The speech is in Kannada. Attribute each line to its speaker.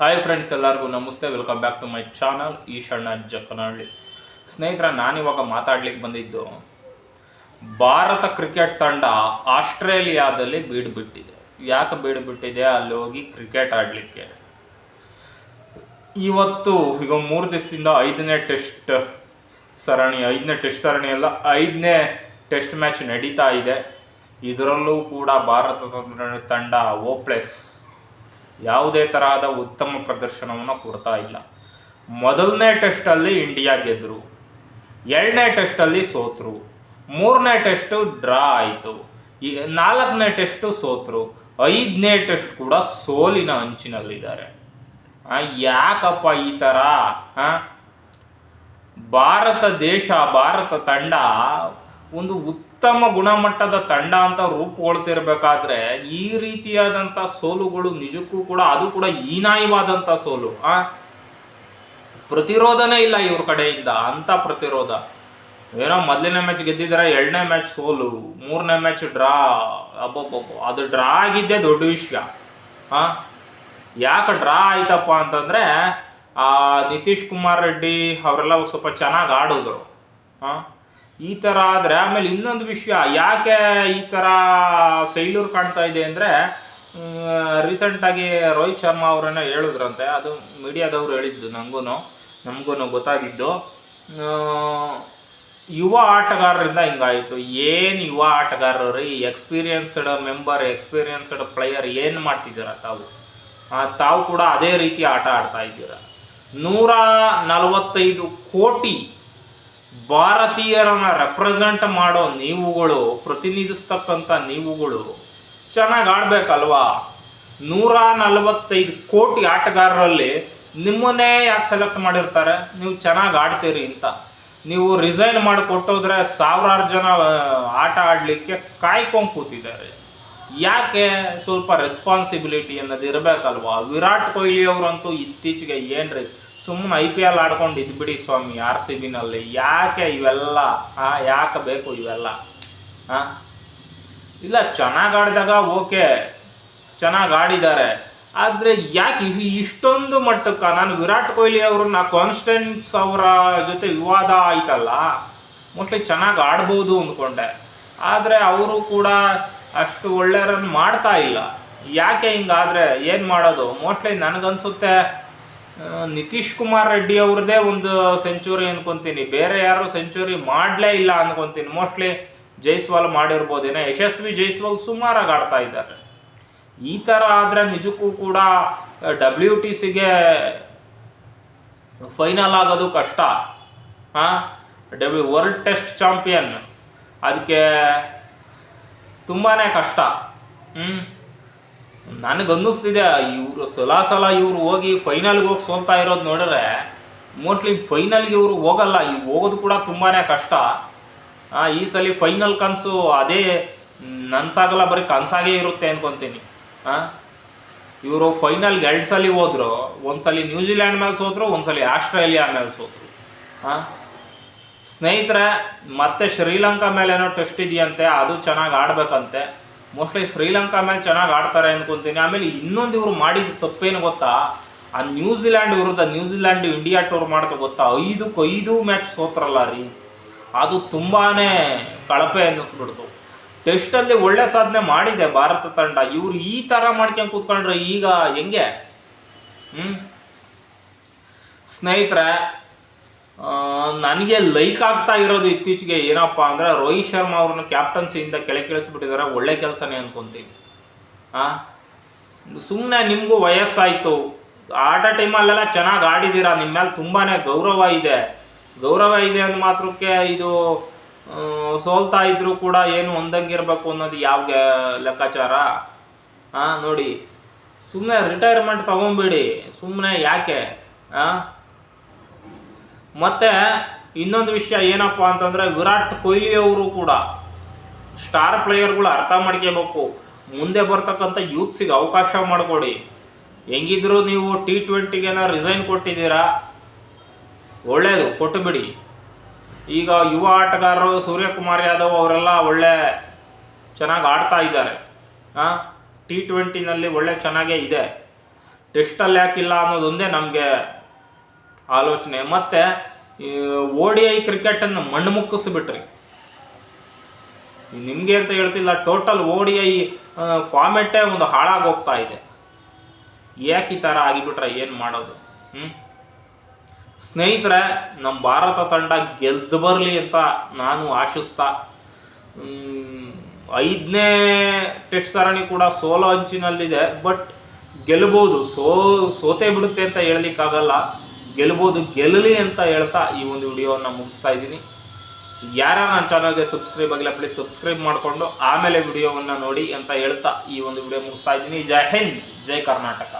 Speaker 1: ಹಾಯ್ ಫ್ರೆಂಡ್ಸ್ ಎಲ್ಲರಿಗೂ ನಮಸ್ತೆ. Welcome back to my channel Eshanna Jakkanahalli. ಸ್ನೇಹಿತರ, ನಾನಿವಾಗ ಮಾತಾಡ್ಲಿಕ್ಕೆ ಬಂದಿದ್ದು, ಭಾರತ ಕ್ರಿಕೆಟ್ ತಂಡ ಆಸ್ಟ್ರೇಲಿಯಾದಲ್ಲಿ ಬೀಡುಬಿಟ್ಟಿದೆ. ಯಾಕೆ ಬೀಡುಬಿಟ್ಟಿದೆ? ಅಲ್ಲಿ ಹೋಗಿ ಕ್ರಿಕೆಟ್ ಆಡಲಿಕ್ಕೆ. ಇವತ್ತು, ಈಗ ಮೂರು ದಿವಸದಿಂದ ಐದನೇ ಟೆಸ್ಟ್ ಸರಣಿ, ಐದನೇ ಟೆಸ್ಟ್ ಸರಣಿ ಅಲ್ಲ, ಐದನೇ ಟೆಸ್ಟ್ ಮ್ಯಾಚ್ ನಡೀತಾ ಇದೆ. ಇದರಲ್ಲೂ ಕೂಡ ಭಾರತ ತಂಡ ಓಪ್ಲೆಸ್ ಯಾವುದೇ ತರಹದ ಉತ್ತಮ ಪ್ರದರ್ಶನವನ್ನು ಕೊಡ್ತಾ ಇಲ್ಲ ಮೊದಲನೇ ಟೆಸ್ಟಲ್ಲಿ ಇಂಡಿಯಾ ಗೆದ್ದರು ಎರಡನೇ ಟೆಸ್ಟಲ್ಲಿ ಸೋತರು, ಮೂರನೇ ಟೆಸ್ಟು ಡ್ರಾ ಆಯಿತು ನಾಲ್ಕನೇ ಟೆಸ್ಟು ಸೋತರು, ಐದನೇ ಟೆಸ್ಟ್ ಕೂಡ ಸೋಲಿನ ಅಂಚಿನಲ್ಲಿದ್ದಾರೆ ಯಾಕಪ್ಪ ಈ ಥರ? ಭಾರತ ದೇಶ, ಭಾರತ ತಂಡ ಒಂದು ಉತ್ತಮ ಗುಣಮಟ್ಟದ ತಂಡ ಅಂತ ರೂಪುಗೊಳ್ತಿರ್ಬೇಕಾದ್ರೆ ಈ ರೀತಿಯಾದಂಥ ಸೋಲುಗಳು ನಿಜಕ್ಕೂ ಕೂಡ ಅದು ಕೂಡ ಹೀನಾಯವಾದಂಥ ಸೋಲು. ಆ? ಪ್ರತಿರೋಧನೇ ಇಲ್ಲ ಇವ್ರ ಕಡೆಯಿಂದ ಅಂತ ಪ್ರತಿರೋಧ. ಏನೋ ಮೊದಲನೇ ಮ್ಯಾಚ್ ಗೆದ್ದಿದ್ದಾರೆ ಎರಡನೇ ಮ್ಯಾಚ್ ಸೋಲು, ಮೂರನೇ ಮ್ಯಾಚ್ ಡ್ರಾ, ಅಬ್ಬಬ್ಬಬ್ಬ, ಅದು ಡ್ರಾ ಆಗಿದ್ದೇ ದೊಡ್ಡ ವಿಷಯ. ಆ? ಯಾಕೆ ಡ್ರಾ ಆಯ್ತಪ್ಪ ಅಂತಂದ್ರೆ, ಆ ನಿತೀಶ್ ಕುಮಾರ್ ರೆಡ್ಡಿ ಅವರೆಲ್ಲ ಸ್ವಲ್ಪ ಚೆನ್ನಾಗಿ ಆಡಿದ್ರು. ಆ? ಈ ಥರ ಆದರೆ ಆಮೇಲೆ ಇನ್ನೊಂದು ವಿಷಯ, ಯಾಕೆ ಈ ಥರ ಫೇಲ್ಯೂರ್ ಕಾಣ್ತಾ ಇದೆ ಅಂದರೆ ರೀಸೆಂಟಾಗಿ ರೋಹಿತ್ ಶರ್ಮಾ ಅವರನ್ನ ಹೇಳಿದ್ರಂತೆ, ಅದು ಮೀಡಿಯಾದವ್ರು ಹೇಳಿದ್ದು ನನಗೂ ನಮಗೂ ಗೊತ್ತಾಗಿದ್ದು. ಯುವ ಆಟಗಾರರಿಂದ ಹಿಂಗಾಯಿತು. ಏನು ಯುವ ಆಟಗಾರರು ಈ ಎಕ್ಸ್ಪೀರಿಯನ್ಸ್ಡ್ ಮೆಂಬರ್ ಎಕ್ಸ್ಪೀರಿಯನ್ಸ್ಡ್ ಪ್ಲೇಯರ್ ಏನು ಮಾಡ್ತಿದ್ದೀರ ತಾವು? ತಾವು ಕೂಡ ಅದೇ ರೀತಿ ಆಟ ಆಡ್ತಾ ಇದ್ದೀರ. ನೂರ ನಲವತ್ತೈದು ಕೋಟಿ ಭಾರತೀಯರನ್ನ ರೆಪ್ರೆಸೆಂಟ್ ಮಾಡೋ ನೀವುಗಳು, ಪ್ರತಿನಿಧಿಸ್ತಕ್ಕಂಥ ನೀವುಗಳು ಚೆನ್ನಾಗಿ ಆಡ್ಬೇಕಲ್ವಾ? ನೂರ ನಲವತ್ತೈದು ಕೋಟಿ ಆಟಗಾರರಲ್ಲಿ ನಿಮ್ಮನ್ನೇ ಯಾಕೆ ಸೆಲೆಕ್ಟ್ ಮಾಡಿರ್ತಾರೆ? ನೀವು ಚೆನ್ನಾಗಿ ಆಡ್ತೀರಿ ಅಂತ. ನೀವು ರಿಸೈನ್ ಮಾಡಿ ಕೊಟ್ಟೋದ್ರೆ ಸಾವಿರಾರು ಜನ ಆಟ ಆಡಲಿಕ್ಕೆ ಕಾಯ್ಕೊಂಡು ಕೂತಿದ್ದಾರೆ. ಯಾಕೆ ಸ್ವಲ್ಪ ರೆಸ್ಪಾನ್ಸಿಬಿಲಿಟಿ ಅನ್ನೋದು ಇರಬೇಕಲ್ವಾ? ವಿರಾಟ್ ಕೊಹ್ಲಿ ಅವರಂತೂ ಇತ್ತೀಚೆಗೆ ಏನ್ರಿ ಸುಮ್ಮನೆ ಐ ಪಿ ಎಲ್ ಆಡ್ಕೊಂಡು ಇದ್ಬಿಡಿ ಸ್ವಾಮಿ ಆರ್ ಸಿ ಬಿನಲ್ಲಿ ಯಾಕೆ ಇವೆಲ್ಲ? ಯಾಕೆ ಬೇಕು ಇವೆಲ್ಲ? ಹಾಂ ಇಲ್ಲ, ಚೆನ್ನಾಗಿ ಆಡಿದಾಗ ಓಕೆ. ಚೆನ್ನಾಗಿ ಆಡಿದ್ದಾರೆ. ಆದರೆ ಯಾಕೆ ಇಷ್ಟೊಂದು ಮಟ್ಟಕ್ಕೆ ನಾನು ವಿರಾಟ್ ಕೊಹ್ಲಿ ಅವ್ರನ್ನ ಕಾನ್ಸ್ಟೆನ್ಸ್ ಅವರ ಜೊತೆ ವಿವಾದ ಆಯ್ತಲ್ಲ? ಮೋಸ್ಟ್ಲಿ ಚೆನ್ನಾಗಿ ಆಡ್ಬೋದು ಅಂದ್ಕೊಂಡೆ. ಆದರೆ ಅವರು ಕೂಡ ಅಷ್ಟು ಒಳ್ಳೆ ರನ್ ಮಾಡ್ತಾ ಇಲ್ಲ. ಯಾಕೆ ಹಿಂಗಾದರೆ? ಏನು ಮಾಡೋದು? ಮೋಸ್ಟ್ಲಿ ನನಗನ್ಸುತ್ತೆ ನಿತೀಶ್ ಕುಮಾರ್ ರೆಡ್ಡಿ ಅವ್ರದ್ದೇ ಒಂದು ಸೆಂಚುರಿ ಅನ್ಕೊಂತೀನಿ. ಬೇರೆ ಯಾರು ಸೆಂಚುರಿ ಮಾಡಲೇ ಇಲ್ಲ ಅನ್ಕೊಂತೀನಿ. ಮೋಸ್ಟ್ಲಿ ಜೈಸ್ವಾಲ್ ಮಾಡಿರ್ಬೋದೇನೋ ಯಶಸ್ವಿ ಜೈಸ್ವಾಲ್ ಸುಮಾರಾಗಿ ಆಡ್ತಾ ಇದ್ದಾರೆ. ಈ ಥರ ಆದರೆ ನಿಜಕ್ಕೂ ಕೂಡ ಡಬ್ಲ್ಯೂ ಟಿ ಸಿಗೆ ಫೈನಲ್ ಆಗೋದು ಕಷ್ಟ. ಹಾಂ? ಡಬ್ಲ್ಯೂ ವರ್ಲ್ಡ್ ಟೆಸ್ಟ್ ಚಾಂಪಿಯನ್ ಅದಕ್ಕೆ ತುಂಬಾ ಕಷ್ಟ. ಹ್ಞೂ ನನಗನ್ನಿಸ್ತಿದೆ, ಇವರು ಸಲ ಸಲ ಇವರು ಹೋಗಿ ಫೈನಲ್ಗೆ ಹೋಗಿ ಸೋಲ್ತಾ ಇರೋದು ನೋಡಿದ್ರೆ ಮೋಸ್ಟ್ಲಿ ಫೈನಲ್ಗೆ ಇವರು ಹೋಗಲ್ಲ ಈ ಹೋಗೋದು ಕೂಡ ತುಂಬಾ ಕಷ್ಟ. ಈ ಸಲ ಫೈನಲ್ ಕನಸು ಅದೇ ನನ್ಸಾಗಲ್ಲ ಬರೀ ಕನಸಾಗೇ ಇರುತ್ತೆ ಅನ್ಕೊತೀನಿ. ಹಾಂ ಇವರು ಫೈನಲ್ಗೆ ಎರಡು ಸಲ ಹೋದ್ರು, ಒಂದ್ಸಲಿ ನ್ಯೂಜಿಲ್ಯಾಂಡ್ ಮೇಲೆ ಸೋತರು ಒಂದ್ಸಲಿ ಆಸ್ಟ್ರೇಲಿಯಾ ಮೇಲೆ ಸೋತರು ಹಾಂ ಸ್ನೇಹಿತರೆ, ಮತ್ತೆ ಶ್ರೀಲಂಕಾ ಮೇಲೆ ಏನೋ ಟೆಸ್ಟ್ ಇದೆಯಂತೆ, ಅದು ಚೆನ್ನಾಗಿ ಆಡ್ಬೇಕಂತೆ. ಮೋಸ್ಟ್ಲಿ ಶ್ರೀಲಂಕಾ ಮೇಲೆ ಚೆನ್ನಾಗಿ ಆಡ್ತಾರೆ ಅಂದ್ಕೊಂತೀನಿ ಆಮೇಲೆ ಇನ್ನೊಂದು ಇವರು ಮಾಡಿದ ತಪ್ಪೇನು ಗೊತ್ತಾ? ಆ ನ್ಯೂಜಿಲ್ಯಾಂಡ್ ವಿರುದ್ಧ ನ್ಯೂಜಿಲ್ಯಾಂಡ್ ಇಂಡಿಯಾ ಟೂರ್ ಮಾಡ್ತಾ ಗೊತ್ತಾ? ಐದಕ್ಕೆ ಐದು ಮ್ಯಾಚ್ ಸೋತ್ರಲ್ಲ ರೀ. ಅದು ತುಂಬಾ ಕಳಪೆ ಅನ್ನಿಸ್ಬಿಡ್ತು. ಟೆಸ್ಟಲ್ಲಿ ಒಳ್ಳೆ ಸಾಧನೆ ಮಾಡಿದೆ ಭಾರತ ತಂಡ. ಇವರು ಈ ಥರ ಮಾಡ್ಕೊಂಡು ಕೂತ್ಕೊಂಡ್ರೆ ಈಗ ಹೆಂಗೆ? ಹ್ಞೂ ಸ್ನೇಹಿತರೆ ನನಗೆ ಲೈಕ್ ಆಗ್ತಾ ಇರೋದು ಇತ್ತೀಚೆಗೆ ಏನಪ್ಪ ಅಂದರೆ ರೋಹಿತ್ ಶರ್ಮಾ ಅವ್ರನ್ನ ಕ್ಯಾಪ್ಟನ್ಸಿಯಿಂದ ಕೆಳಗಿಳಿಸ್ಬಿಟ್ಟಿದ್ದಾರೆ ಒಳ್ಳೆ ಕೆಲಸನೇ ಅಂದ್ಕೊತೀನಿ ಹಾಂ ಸುಮ್ಮನೆ ನಿಮಗೂ ವಯಸ್ಸಾಯಿತು. ಆಟ ಟೈಮಲ್ಲೆಲ್ಲ ಚೆನ್ನಾಗಿ ಆಡಿದ್ದೀರಾ ನಿಮ್ಮ ಮೇಲೆ ತುಂಬಾ ಗೌರವ ಇದೆ. ಗೌರವ ಇದೆ ಅಂದ ಮಾತ್ರಕ್ಕೆ ಇದು ಸೋಲ್ತಾ ಇದ್ರೂ ಕೂಡ ಏನು ಒಂದಂಗಿರ್ಬೇಕು ಅನ್ನೋದು ಯಾವ ಲೆಕ್ಕಾಚಾರ? ಹಾಂ ನೋಡಿ. ಸುಮ್ಮನೆ ರಿಟೈರ್ಮೆಂಟ್ ತಗೊಂಬಿಡಿ. ಸುಮ್ಮನೆ ಯಾಕೆ? ಹಾಂ ಮತ್ತೆ ಇನ್ನೊಂದು ವಿಷಯ ಏನಪ್ಪ ಅಂತಂದ್ರೆ ವಿರಾಟ್ ಕೊಹ್ಲಿ ಅವರು ಕೂಡ ಸ್ಟಾರ್ ಪ್ಲೇಯರ್ಗಳು ಅರ್ಥ ಮಾಡ್ಕೋಬೇಕು. ಮುಂದೆ ಬರ್ತಕ್ಕಂಥ ಯೂತ್ಸಿಗೆ ಅವಕಾಶ ಮಾಡಿಕೊಡಿ. ಹೆಂಗಿದ್ರು ನೀವು ಟಿ ಟ್ವೆಂಟಿಗೆನ ರಿಸೈನ್ ಕೊಟ್ಟಿದ್ದೀರಾ? ಒಳ್ಳೆಯದು ಕೊಟ್ಟು ಬಿಡಿ. ಈಗ ಯುವ ಆಟಗಾರರು ಸೂರ್ಯಕುಮಾರ್ ಯಾದವ್ ಅವರೆಲ್ಲ ಒಳ್ಳೆ ಚೆನ್ನಾಗಿ ಆಡ್ತಾ ಇದ್ದಾರೆ. ಹಾಂ ಟಿ ಟ್ವೆಂಟಿನಲ್ಲಿ ಒಳ್ಳೆ ಚೆನ್ನಾಗೇ ಇದೆ. ಟೆಸ್ಟಲ್ಲಿ ಯಾಕಿಲ್ಲ ಅನ್ನೋದೊಂದೇ ನಮಗೆ ಆಲೋಚನೆ. ಮತ್ತು ಓ ಡಿ ಐ ಕ್ರಿಕೆಟನ್ನು ಮಣ್ಣು ಮುಕ್ಕಿಸ್ಬಿಟ್ರಿ. ನಿಮಗೆ ಅಂತ ಹೇಳ್ತಿಲ್ಲ ಟೋಟಲ್ ಓ ಡಿ ಐ ಫಾರ್ಮೆಟೇ ಒಂದು ಹಾಳಾಗೋಗ್ತಾ ಇದೆ. ಯಾಕೆ ಈ ಥರ ಆಗಿಬಿಟ್ರೆ ಏನು ಮಾಡೋದು? ಹ್ಞೂ ಸ್ನೇಹಿತರೆ ನಮ್ಮ ಭಾರತ ತಂಡ ಗೆದ್ದು ಬರಲಿ ಅಂತ ನಾನು ಆಶಿಸ್ತಾ ಐದನೇ ಟೆಸ್ಟ್ ಸರಣಿ ಕೂಡ ಸೋಲೋ ಅಂಚಿನಲ್ಲಿದೆ, ಬಟ್ ಗೆಲ್ಬೋದು. ಸೋ, ಸೋತೆ ಬಿಡುತ್ತೆ ಅಂತ ಹೇಳಲಿಕ್ಕಾಗಲ್ಲ. ಗೆಲ್ಬೋದು, ಗೆಲ್ಲಲಿ ಅಂತ ಹೇಳ್ತಾ ಈ ಒಂದು ವಿಡಿಯೋವನ್ನು ಮುಗಿಸ್ತಾ ಇದ್ದೀನಿ. ಯಾರ್ಯಾರು ನನ್ನ ಚಾನಲ್ಗೆ ಸಬ್ಸ್ಕ್ರೈಬ್ ಆಗಿಲ್ಲ ಪ್ಲೀಸ್ ಸಬ್ಸ್ಕ್ರೈಬ್ ಮಾಡಿಕೊಂಡು ಆಮೇಲೆ ವಿಡಿಯೋವನ್ನು ನೋಡಿ ಅಂತ ಹೇಳ್ತಾ ಈ ಒಂದು ವಿಡಿಯೋ ಮುಗಿಸ್ತಾ ಇದ್ದೀನಿ. ಜೈ ಹಿಂದ್, ಜೈ ಕರ್ನಾಟಕ.